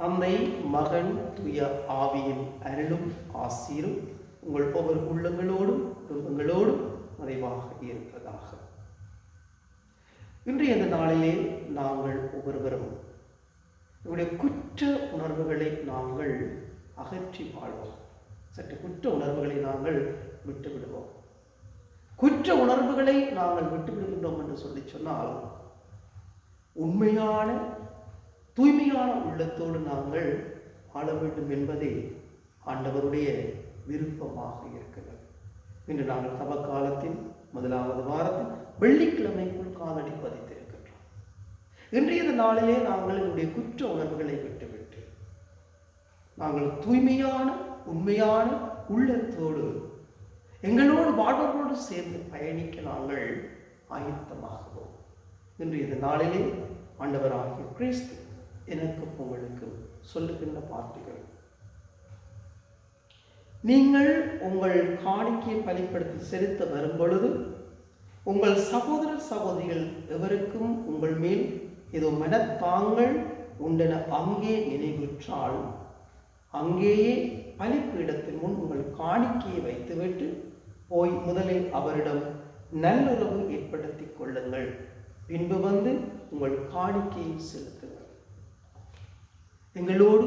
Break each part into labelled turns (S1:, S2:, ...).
S1: தந்தை மகன் துய ஆவியின் அருளும் ஆசீரும் உங்கள் ஒவ்வொரு உள்ளங்களோடும் குடும்பங்களோடும் மறைவாக இருப்பதாக. இன்றைய இந்த நாளிலே நாங்கள் ஒவ்வொருவரும் நம்முடைய குற்ற உணர்வுகளை நாங்கள் அகற்றி வாழ்வோம். சற்று குற்ற உணர்வுகளை நாங்கள் விட்டுவிடுவோம். குற்ற உணர்வுகளை நாங்கள் விட்டு விடுகின்றோம் என்று சொல்லி சொன்னால் உண்மையான தூய்மையான உள்ளத்தோடு நாங்கள் வாழ வேண்டும் என்பதே ஆண்டவருடைய விருப்பமாக இருக்கிறது. இன்று நாங்கள் தவ காலத்தின் முதலாவது வாரத்தில் வெள்ளிக்கிழமைக்குள் காலடி பதித்திருக்கின்றோம். இன்றைய நாளிலே நாங்கள் என்னுடைய குற்ற உணர்வுகளை விட்டுவிட்டு நாங்கள் தூய்மையான உண்மையான உள்ளத்தோடு எங்களோடு வாழ்வர்களோடு சேர்ந்து பயணிக்க நாங்கள் ஆயத்தமாகுவோம். இன்று இந்த நாளிலே ஆண்டவராகிய கிறிஸ்து எனக்கும் உங்களுக்கு சொல்லுகின்ற வார்த்தைகள். நீங்கள் உங்கள் காணிக்கையை பலிப்படுத்தி செலுத்த வரும் பொழுது உங்கள் சகோதர சகோதரிகள் எவருக்கும் உங்கள் மேல் ஏதோ மனத்தாங்கள் உண்டென அங்கே நினைவுற்றால் அங்கேயே பலிப்பீடத்தின் முன் உங்கள் காணிக்கையை வைத்துவிட்டு போய் முதலில் அவரிடம் நல்லுறவு ஏற்படுத்திக் கொள்ளுங்கள். பின்பு வந்து உங்கள் காணிக்கையை செலுத்துங்கள். எங்களோடு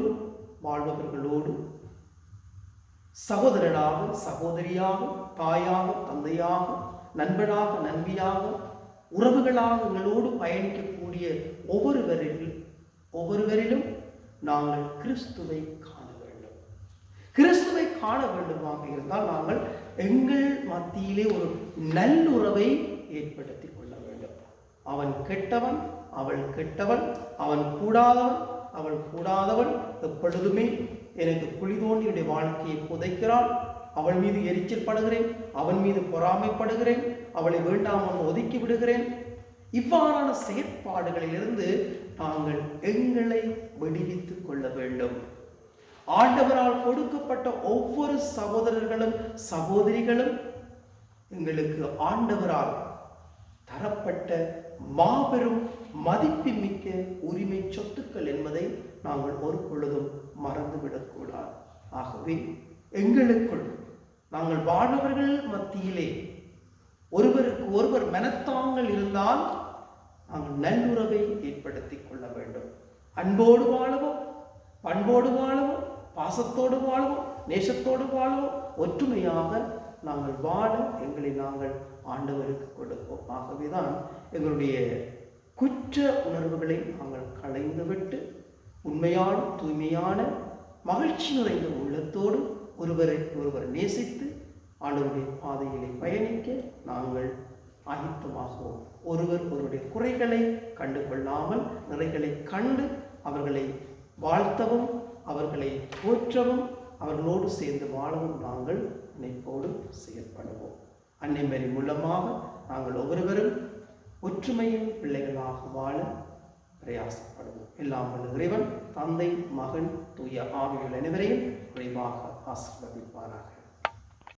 S1: வாழ்பவர்களோடு சகோதரனாக சகோதரியாக தாயாக தந்தையாக நண்பனாக நன்மையாக உறவுகளாக எங்களோடு பயணிக்கக்கூடிய ஒவ்வொருவரில் ஒவ்வொருவரிலும் நாங்கள் கிறிஸ்துவை காண வேண்டும். கிறிஸ்துவை காண வேண்டுமாக இருந்தால் நாங்கள் எங்கள் மத்தியிலே ஒரு நல்லுறவை ஏற்படுத்தி கொள்ள வேண்டும். அவன் கெட்டவன் அவள் கெட்டவன் அவன் கூடாதவன் அவள் கூடாதவள் எப்பொழுதுமே எனக்கு குழி தோண்டி என்னுடைய வாழ்க்கையை புதைக்கிறாள். அவள் மீது எரிச்சல் படுகிறேன். அவன் மீது பொறாமைப்படுகிறேன் அவளை வேண்டாமல் ஒதுக்கி விடுகிறேன். இவ்வாறான செயற்பாடுகளிலிருந்து நாங்கள் எங்களை விடுவித்துக் கொள்ள வேண்டும். ஆண்டவரால் கொடுக்கப்பட்ட ஒவ்வொரு சகோதரர்களும் சகோதரிகளும் எங்களுக்கு ஆண்டவரால் தரப்பட்ட மாபெரும் மதிப்புமிக்க உரிமை சொத்துக்கள் என்பதை நாங்கள் ஒரு பொழுதும் மறந்துவிடக்கூடாது. ஆகவே எங்களுக்குள் நாங்கள் வாழ்பவர்கள் மத்தியிலே ஒருவருக்கு ஒருவர் மனத்தாங்கள் இருந்தால் நாங்கள் நல்லுறவை ஏற்படுத்திக் கொள்ள வேண்டும். அன்போடு வாழவும் பண்போடு வாழவும் பாசத்தோடு வாழவும் நேசத்தோடு வாழவும் ஒற்றுமையாக நாங்கள் வாழ எங்களை நாங்கள் ஆண்டவருக்கு கொடுப்போம். ஆகவே தான் எங்களுடைய குற்ற உணர்வுகளை நாங்கள் களைந்துவிட்டு உண்மையான தூய்மையான மகிழ்ச்சி நிறைந்த உள்ளத்தோடு ஒருவரை ஒருவர் நேசித்து ஆண்டவருடைய பாதையிலே பயணிக்க நாங்கள் ஆயத்தமாகவும் ஒருவர் ஒருவருடைய குறைகளை கண்டு கொள்ளாமல் நிறைகளை கண்டு அவர்களை வாழ்த்தவும் அவர்களை போற்றவும் அவர்களோடு சேர்ந்து வாழவும் நாங்கள் நினைப்போடு செயல்படுவோம் அன்னைமரி மூலமாக நாங்கள் ஒவ்வொருவரும் ஒற்றுமையின் பிள்ளைகளாக வாழ பிரயாசப்படுவோம். எல்லாம் இறைவன் தந்தை மகன் தூய ஆவிகள் அனைவரையும் குறைவாக ஆசீர்வதிப்பாராக.